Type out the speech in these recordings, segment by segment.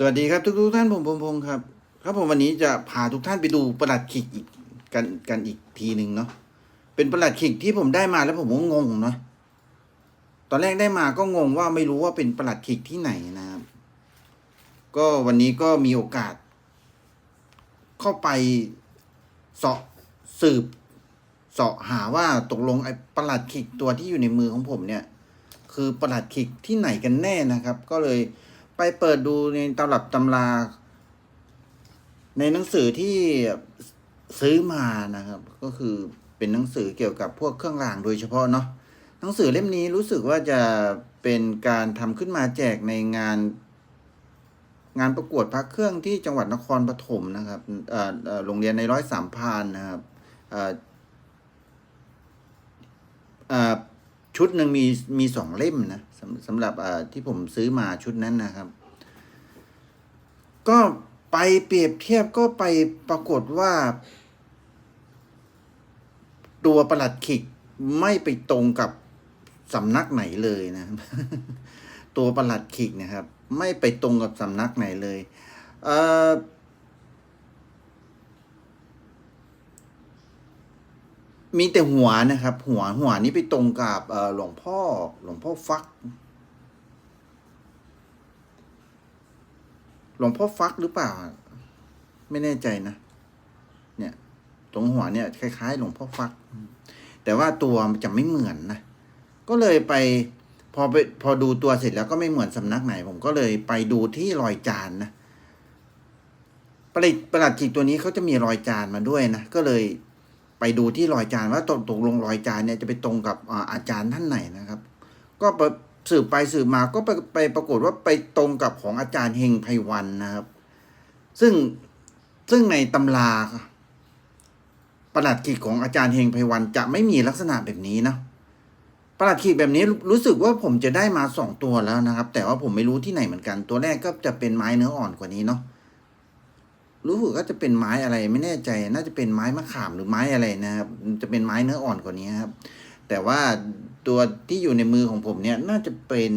สวัสดีครับทุกทุกท่านผมพงพงศ์ครับ ครับผมวันนี้จะพาทุกท่านไปดูประหลัดขิกอีกกันกันอีกทีหนึ่งเนาะเป็นประหลัดขิกที่ผมได้มาแล้วผมก็งงเนาะตอนแรกได้มาก็งงว่าไม่รู้ว่าเป็นประหลัดขิกที่ไหนนะครับ ก็วันนี้ก็มีโอกาส เข้าไปเสาะสืบเสาะหาว่าตกลงไอ้ประหลัดขิกตัวที่อยู่ในมือของผมเนี่ย คือประหลัดขิกที่ไหนกันแน่นะครับ ก็เลย ไปเปิดดูในตำรับตำรา ในหนังสือที่ซื้อมานะครับ ก็คือเป็นหนังสือเกี่ยวกับพวกเครื่องรางโดยเฉพาะเนาะหนังสือเล่มนี้รู้สึกว่าจะเป็นการทำขึ้นมาแจกในงาน งานประกวดพระเครื่องที่จังหวัดนครปฐมนะครับโรงเรียนในร้อยสามพานนะครับ ชุดหนึ่งมีมีสองเล่มนะสำสำหรับที่ผมซื้อมาชุดนั้นนะครับ ก็ไปเปรียบเทียบก็ไปปรากฏว่า ตัวประหลัดขิกไม่ไปตรงกับสำนักไหนเลยนะ ตัวประหลัดขิกนะครับ ไม่ไปตรงกับสำนักไหนเลย เอ่อ มีแต่หัวนะครับ หัวหัวนี้ไปตรงกับหลวงพ่อหลวงพ่อฟัก หลวงพ่อฟักหรือเปล่า ไม่แน่ใจนะ เนี่ย ตรงหัวเนี่ย คล้ายๆ หลวงพ่อฟัก แต่ว่าตัวมันจะไม่เหมือนนะ ก็เลยไปพอไปพอดูตัวเสร็จแล้วก็ไม่เหมือนสำนักไหน ผมก็เลยไปดูที่รอยจานนะประหลัดประหลัดจิกตัวนี้เขาจะมีรอยจานมาด้วยนะ ก็เลย ไปดูที่รอยจานว่าตกตกลงรอยจานเนี่ยจะไปตรงกับอาจารย์ท่านไหนนะครับ ก็ไปสืบไปสืบมาก็ไปไปปรากฏว่าไปตรงกับของอาจารย์เฮงไพวันนะครับ ซึ่งซึ่งในตำราประหลัดขีดของอาจารย์เฮงไพวันจะไม่มีลักษณะแบบนี้นะประหลัดขีดแบบนี้รู้สึกว่าผมจะได้มาสองตัวแล้วนะครับ แต่ว่าผมไม่รู้ที่ไหนเหมือนกัน ตัวแรกก็จะเป็นไม้เนื้ออ่อนกว่านี้เนาะ รู้สึกว่าจะเป็นไม้อะไรไม่แน่ใจ น่าจะเป็นไม้มะขามหรือไม้อะไรนะครับ จะเป็นไม้เนื้ออ่อนกว่านี้ครับ แต่ว่าตัวที่อยู่ในมือของผมเนี่ย น่าจะเป็น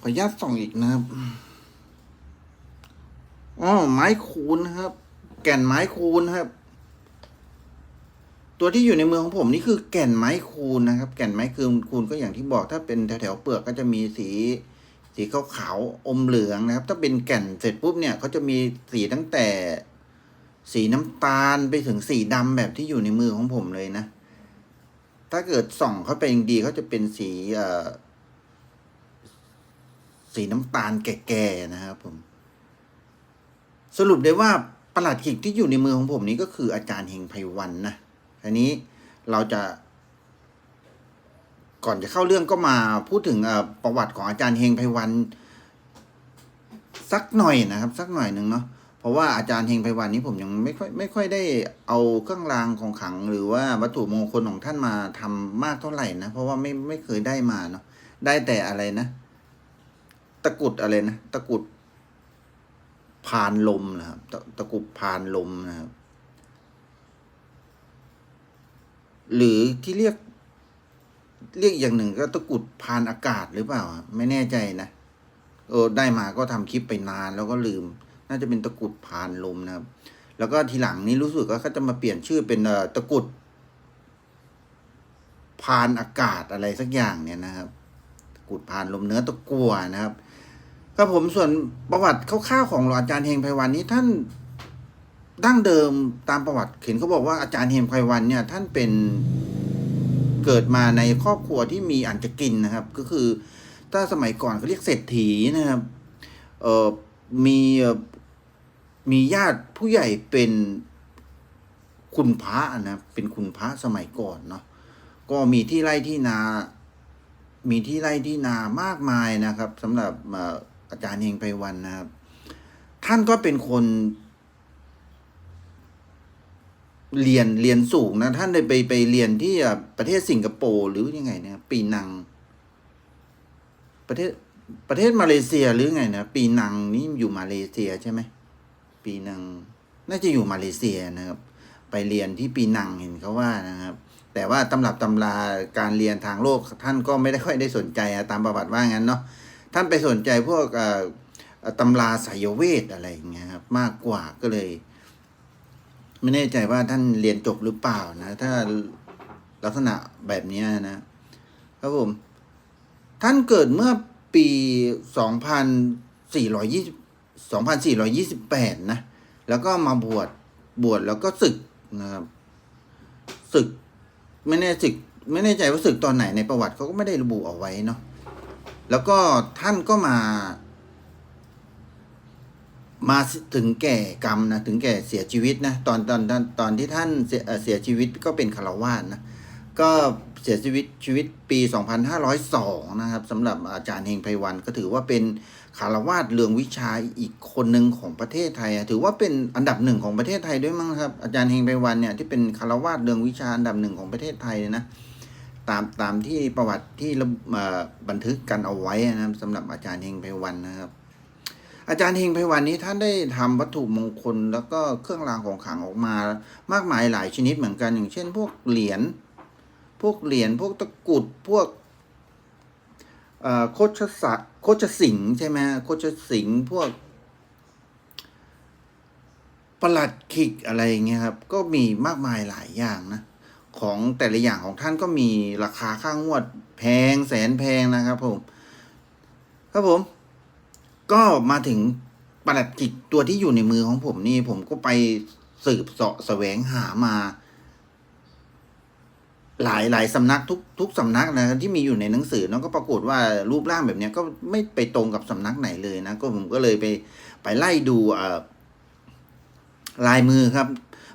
ขออนุญาตส่องอีกนะครับอ๋อไม้คูนครับ แก่นไม้คูนครับ ตัวที่อยู่ในมือของผมนี่คือแก่นไม้คูนนะครับ แก่นไม้คูนคูนก็อย่างที่บอกถ้าเป็นแถวๆเปลือกก็จะมีสี สีขาวขาวๆอมเหลืองนะครับ ถ้าเป็นแก่นเสร็จปุ๊บเนี่ยเขาจะมีสีตั้งแต่ สีน้ำตาลไปถึงสีดำแบบที่อยู่ในมือของผมเลยนะ ถ้าเกิดส่องเข้าไปดีเขาจะเป็นสีเอ่อสีน้ำตาลแก่ๆนะครับผม สรุปได้ว่าประหลัดขิกที่อยู่ในมือของผมนี้ก็คืออาจารย์เฮงไพวันนะทีนี้เราจะ ก่อนจะเข้าเรื่องก็มาพูดถึงประวัติของอาจารย์เฮงไพวันสักหน่อยนะครับ สักหน่อยหนึ่งเนาะเพราะว่าอาจารย์เฮงไพวันนี้ผมยังไม่ค่อยไม่ค่อยได้เอาเครื่องรางของขลัง หรือว่าวัตถุมงคลของท่านมาทำมากเท่าไหร่นะเพราะว่าไม่ไม่เคยได้มาเนาะได้แต่อะไรนะ ตะกุดอะไรนะตะกุดพานลมนะครับตะตะกุดพานลมนะครับหรือที่เรียก เรียกอย่างหนึ่งก็ตะกุดพานอากาศหรือเปล่า ไม่แน่ใจนะเออได้มาก็ทำคลิปไปนานแล้วก็ลืม น่าจะเป็นตะกุดพานลมนะครับ แล้วก็ทีหลังนี้รู้สึกว่าเขาจะมาเปลี่ยนชื่อเป็นเอ่อตะกุดพานอากาศอะไรสักอย่างเนี่ยนะครับ ตะกุดพานลมเนื้อตะกัวนะครับครับผมส่วนประวัติคร่าวๆของอาจารย์เฮงไพวันนี้ท่านดั้งเดิมตามประวัติเห็นเขาบอกว่าอาจารย์เฮงไพวันเนี่ย ท่านเป็น เกิดมาในครอบครัวที่มีอันจะกินนะครับ ก็คือถ้าสมัยก่อนเขาเรียกเศรษฐีนะครับเอ่อมีมีญาติผู้ใหญ่เป็นคุณพระนะเป็นคุณพระสมัยก่อนเนาะก็มีที่ไร่ที่นา มีที่ไร่ที่นามากมายนะครับสำหรับอาจารย์เฮงไพวันนะครับ ท่านก็เป็นคน เรียนเรียนสูงนะ ท่านได้ไปไปเรียนที่ประเทศสิงคโปร์หรือยังไงเนี่ยปีนัง ประเทศประเทศมาเลเซียหรือไงนะปีนังนี่อยู่มาเลเซียใช่ไหมปีนังน่าจะอยู่มาเลเซียนะครับ ไปเรียนที่ปีนังเห็นเขาว่านะครับ แต่ว่าตำรับตำราการเรียนทางโลกท่านก็ไม่ได้ค่อยได้สนใจตามประวัติว่างั้นเนาะท่านไปสนใจพวกตำราสายเวทอะไรอย่างเงี้ยครับมากกว่าก็เลย ไม่แน่ใจว่าท่านเรียนจบหรือเปล่านะ ถ้าลักษณะแบบนี้นะครับผม ท่านเกิดเมื่อปีสองพันสี่ร้อยยี่สองพันสี่ร้อยี่สิบแปดนะ แล้วก็มาบวชบวชแล้วก็ศึกนะครับศึกไม่แน่ศึกไม่แน่ใจว่าศึกตอนไหนในประวัติเขาก็ไม่ได้ระบุเอาไว้เนาะแล้วก็ท่านก็มา มาถึงแก่กรรมนะถึงแก่เสียชีวิตนะตอนตอนตอนตอนที่ท่านเสียเสียชีวิตก็เป็นคารวาสนะก็เสียชีวิตชีวิตปี 2502 นะครับสำหรับอาจารย์เฮงไพวันก็ถือว่าเป็นคารวาสเรืองวิชาอีกคนหนึ่งของประเทศไทย ถือว่าเป็นอันดับหนึ่งของประเทศไทยด้วยมั้งครับอาจารย์เฮงไพวันเนี่ยที่เป็นคารวาสเรืองวิชาอันดับหนึ่งของประเทศไทยนะตามตามที่ประวัติที่เอ่อบันทึกกันเอาไว้นะครับสำหรับอาจารย์เฮงไพวันนะครับ อาจารย์เฮงไพวันนี้ท่านได้ทำวัตถุมงคลแล้วก็เครื่องรางของขลังออกมา มากมายหลายชนิดเหมือนกันอย่างเช่น พวกเหรียญพวกเหรียญพวกตะกุดพวกโคชสัตโคชสิงใช่ไหมโคชสิงพวกประหลัดขิกอะไรอย่างเงี้ยครับ ก็มีมากมายหลายอย่างนะ ของแต่ละอย่างของท่านก็มีราคาค่างวดแพงแสนแพงนะครับผม ครับผม ก็มาถึงประหลัดขิกตัวที่อยู่ในมือของผมนี่ ผมก็ไปสืบเสาะแสวงหามา หลายหลายสำนักทุกทุกสำนักนะที่มีอยู่ในหนังสือเนาะก็ปรากฏว่ารูปร่างแบบนี้ก็ไม่ไปตรงกับสำนักไหนเลยนะก็ผมก็เลยไปไปไล่ดูเอ่อลายมือครับ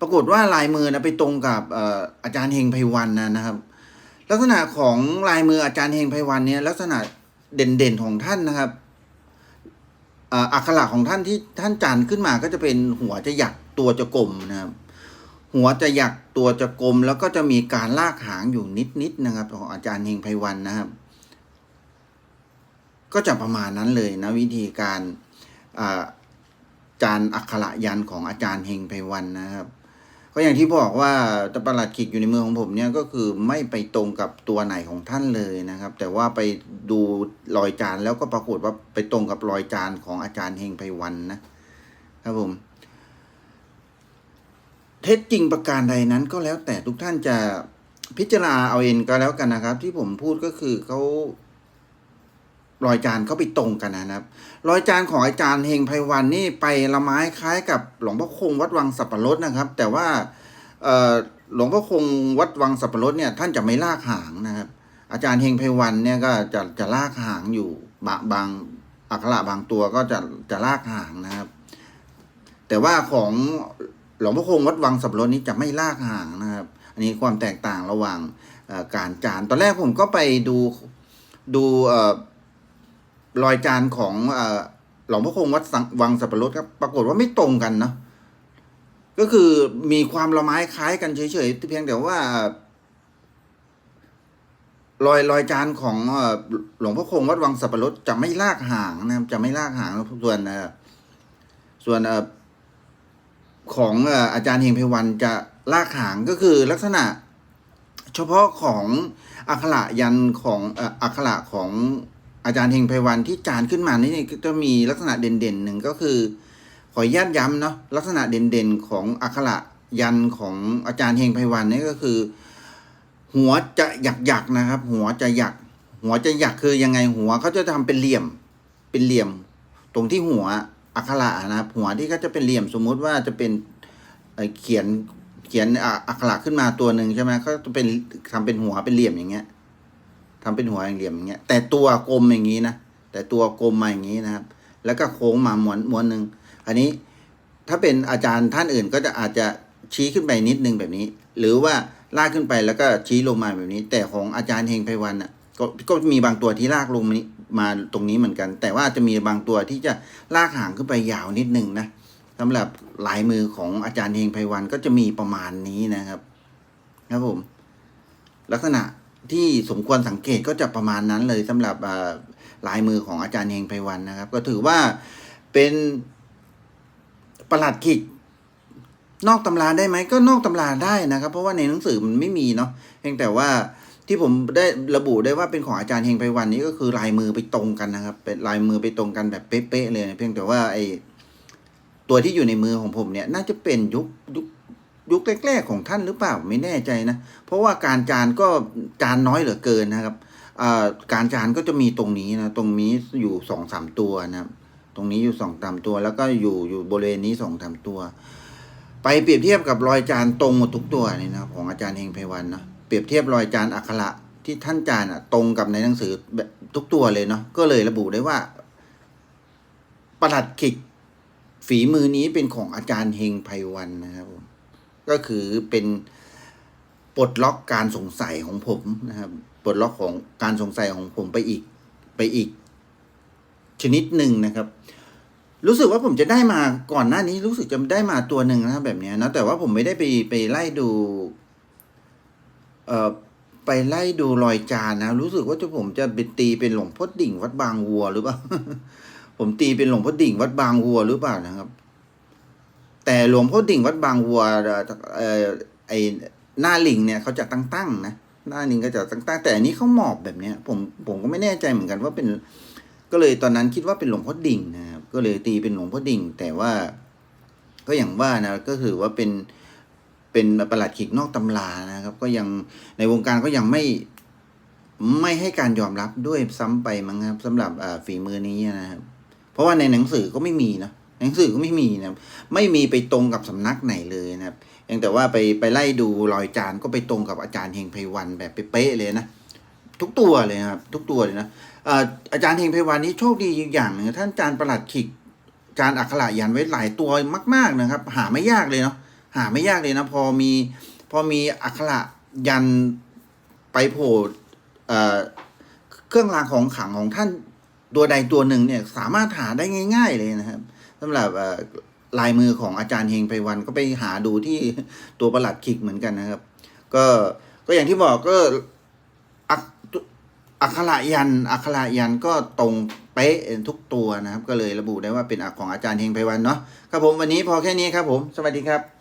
ปรากฏว่าลายมือนะไปตรงกับเอ่ออาจารย์เฮงไพวันนะนะครับ ลักษณะของลายมืออาจารย์เฮงไพวันเนี่ยลักษณะเด่นๆของท่านนะครับ อักขระของท่านที่ท่านจานขึ้นมาก็จะเป็นหัวจะหยักตัวจะกลมนะครับ หัวจะหยักตัวจะกลม แล้วก็จะมีการลากหางอยู่นิดๆนะครับของอาจารย์เฮงไพวันนะครับ ก็จะประมาณนั้นเลยนะวิธีการอาจานอักขระยันของอาจารย์เฮงไพวันนะครับ ก็อย่างที่บอกว่าตประหลัดขิกอยู่ในมือของผมเนี่ยก็คือไม่ไปตรงกับตัวไหนของท่านเลยนะครับ แต่ว่าไปดูรอยจานแล้วก็ปรากฏว่าไปตรงกับรอยจานของอาจารย์เฮงไพวันนะครับผม เท็จจริงประการใดนั้นก็แล้วแต่ทุกท่านจะพิจารณาเอาเองก็แล้วกันนะครับ ที่ผมพูดก็คือเขา รอยจานเขาไปตรงกันนะครับ รอยจานของอาจารย์เฮงไพวันนี่ไปละไม้คล้ายกับหลวงพ่อคงวัดวังสับปะรดนะครับ แต่ว่าหลวงพ่อคงวัดวังสับปะรดเนี่ยท่านจะไม่ลากหางนะครับ อาจารย์เฮงไพวันเนี่ยก็จะจะลากหางอยู่บางบางอักขระบางตัวก็จะจะลากหางนะครับ แต่ว่าของหลวงพ่อคงวัดวังสับปะรดนี้จะไม่ลากหางนะครับ อันนี้ความแตกต่างระหว่างการจานตอนแรกผมก็ไปดูดูเอ่อ รอยจานของอหลวงพ่อคงวัดสังวังสับปะรดครับปรากฏว่าไม่ตรงกันเนาะก็คือมีความละไม้คล้ายกันเฉยๆเพียงแต่ว่ารอยรอยจานของอหลวงพ่อคงวัดวังสับปะรดจะไม่ลากหางนะครับจะไม่ลากหางส่วนส่วนอของออาจารย์เฮงไพวันจะลากหางก็คือลักษณะเฉพาะของอักขระยันของอักขระของ อาจารย์เฮงไพวันที่จานขึ้นมานี่จะมีลักษณะเด่นๆหนึ่งก็คือ ขออนุญาตย้ำเนาะลักษณะเด่นๆของอักขระยันของอาจารย์เฮงไพวันนี่ก็คือ หัวจะหยักหยักๆนะครับ หัวจะหยัก หัวจะหยักคือยังไงหัวเขาจะทำเป็นเหลี่ยมเป็นเหลี่ยม ตรงที่หัวอักขระนะครับ หัวที่เขาจะเป็นเหลี่ยมสมมุติว่าจะเป็นเขียนเขียนอักขระขึ้นมาตัวหนึ่งใช่ไหมเขาจะเป็นทำเป็นหัวเป็นเหลี่ยมอย่างเงี้ย ทำเป็นหัวเหลี่ยมอย่างเงี้ยแต่ตัวกลมอย่างงี้นะแต่ตัวกลมมาอย่างงี้นะครับ แล้วก็โค้งมาม้วนม้วนหนึ่งอันนี้ถ้าเป็นอาจารย์ท่านอื่นก็จะอาจจะชี้ขึ้นไปนิดนึงแบบนี้ หรือว่าลากขึ้นไปแล้วก็ชี้ลงมาแบบนี้ แต่ของอาจารย์เฮงไพวันอะก็ก็มีบางตัวที่ลากลงมานี้มาตรงนี้เหมือนกัน แต่ว่าจะมีบางตัวที่จะลากหางขึ้นไปยาวนิดนึงนะสำหรับลายมือของอาจารย์เฮงไพวันก็จะมีประมาณนี้นะครับ ครับผม ลักษณะ ที่สมควรสังเกตก็จะประมาณนั้นเลยสำหรับลายมือของอาจารย์เฮงไพวันนะครับ ก็ถือว่าเป็นประหลัดขิกนอกตำราได้ไหมก็นอกตำราได้นะครับ เพราะว่าในหนังสือมันไม่มีเนาะเพียงแต่ว่าที่ที่ผมได้ระบุได้ว่าเป็นของอาจารย์เฮงไพวันนี้ก็คือลายมือไปตรงกันนะครับ เป็นลายมือไปตรงกันแบบเป๊ะๆเลยนะเพียงแต่ว่าไอตัวที่อยู่ในมือของผมเนี่ย น่าจะเป็นยุคยุค ยุคแรกๆของท่านหรือเปล่าไม่แน่ใจนะ เพราะว่าการจานก็จานน้อยเหลือเกินนะครับการจานก็จะมีตรงนี้นะตรงนี้อยู่สองสามตัวนะครับตรงนี้อยู่สองสามตัว แล้วก็อยู่อยู่บริเวณนี้สองสามตัว ไปเปรียบเทียบกับรอยจานตรงหมดทุกตัวนี่นะของอาจารย์เฮงไพวันเนาะเปรียบเทียบรอยจานอักขระที่ท่านจานอะตรงกับในหนังสือแบบทุกตัวเลยเนาะก็เลยระบุได้ว่าประหลัดขิกฝีมือนี้เป็นของอาจารย์เฮงไพวันนะครับผม ก็คือเป็นปลดล็อกการสงสัยของผมนะครับปลดล็อกของการสงสัยของผมไปอีกไปอีก ชนิดหนึ่งนะครับ รู้สึกว่าผมจะได้มาก่อนหน้านี้ รู้สึกจะได้มาตัวหนึ่งนะแบบเนี้ยนะแต่ว่าผมไม่ได้ไปไปไล่ดูเอ่อไปไล่ดูรอยจานนะ รู้สึกว่าจะผมจะไปตีเป็นหลวงพ่อดิ่งวัดบางวัวหรือเปล่า ผมตีเป็นหลวงพ่อดิ่งวัดบางวัวหรือเปล่านะครับ แต่หลวงพ่อดิ่งวัดบางวัวเอ่อไอหน้าลิงเนี่ยเขาจะตั้งๆนะหน้าลิงก็จะตั้งๆแต่อันนี้เขาหมอบแบบเนี้ยผมผมก็ไม่แน่ใจเหมือนกันว่าเป็น ก็เลยตอนนั้นคิดว่าเป็นหลวงพ่อดิ่งนะครับก็เลยตีเป็นหลวงพ่อดิ่ง แต่ว่า ก็อย่างว่านะก็คือว่าเป็นเป็นประหลัดขิกนอกตำรานะครับ ก็ยังในวงการก็ยังไม่ไม่ให้การยอมรับด้วยซ้ำไปมั้งครับสำหรับฝีมือนี้นะครับ เพราะว่าในหนังสือก็ไม่มีนะ หนังสือก็ไม่มีนะครับไม่มีไปตรงกับสำนักไหนเลยนะครับยงแต่ว่าไปไปไล่ดูรอยจานก็ไปตรงกับอาจารย์เฮงไพวันแบบเป๊ะเลยนะทุกตัวเลยครับทุกตัวเลยนะอาจารย์เฮงไพวันนี้โชคดีอยู่อย่างหนึ่งท่านอาจารย์ประหลัดขิกอาจารย์อักขระยันไว้หลายตัวมาก ๆนะครับ หาไม่ยากเลยเนาะหาไม่ยากเลยนะพอมีพอมีอักขระยันไปโผล่เครื่องรางของขังของท่านตัวใดตัวหนึ่งเนี่ยสามารถหาได้ง่าย ๆ เลยนะครับ สำหรับลายมือของอาจารย์เฮงไพวันก็ไปหาดูที่ตัวประหลัดขิกเหมือนกันนะครับ ก็ก็อย่างที่บอกก็อักอักขระยันอักขระยันก็ตรงเป๊ะทุกตัวนะครับ ก็เลยระบุได้ว่าเป็นอักของอาจารย์เฮงไพวันเนาะครับผมวันนี้พอแค่นี้ครับผม สวัสดีครับ